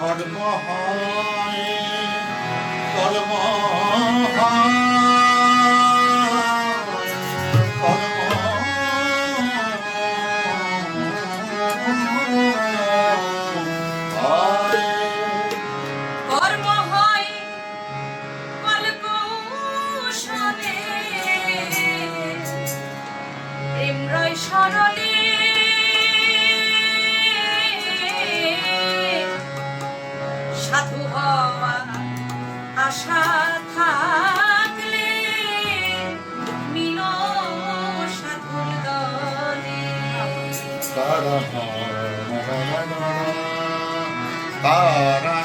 কর্ম হয় কর্ম হয়। আশা থাকলে মিলো সাধুর দলে। তারা তারা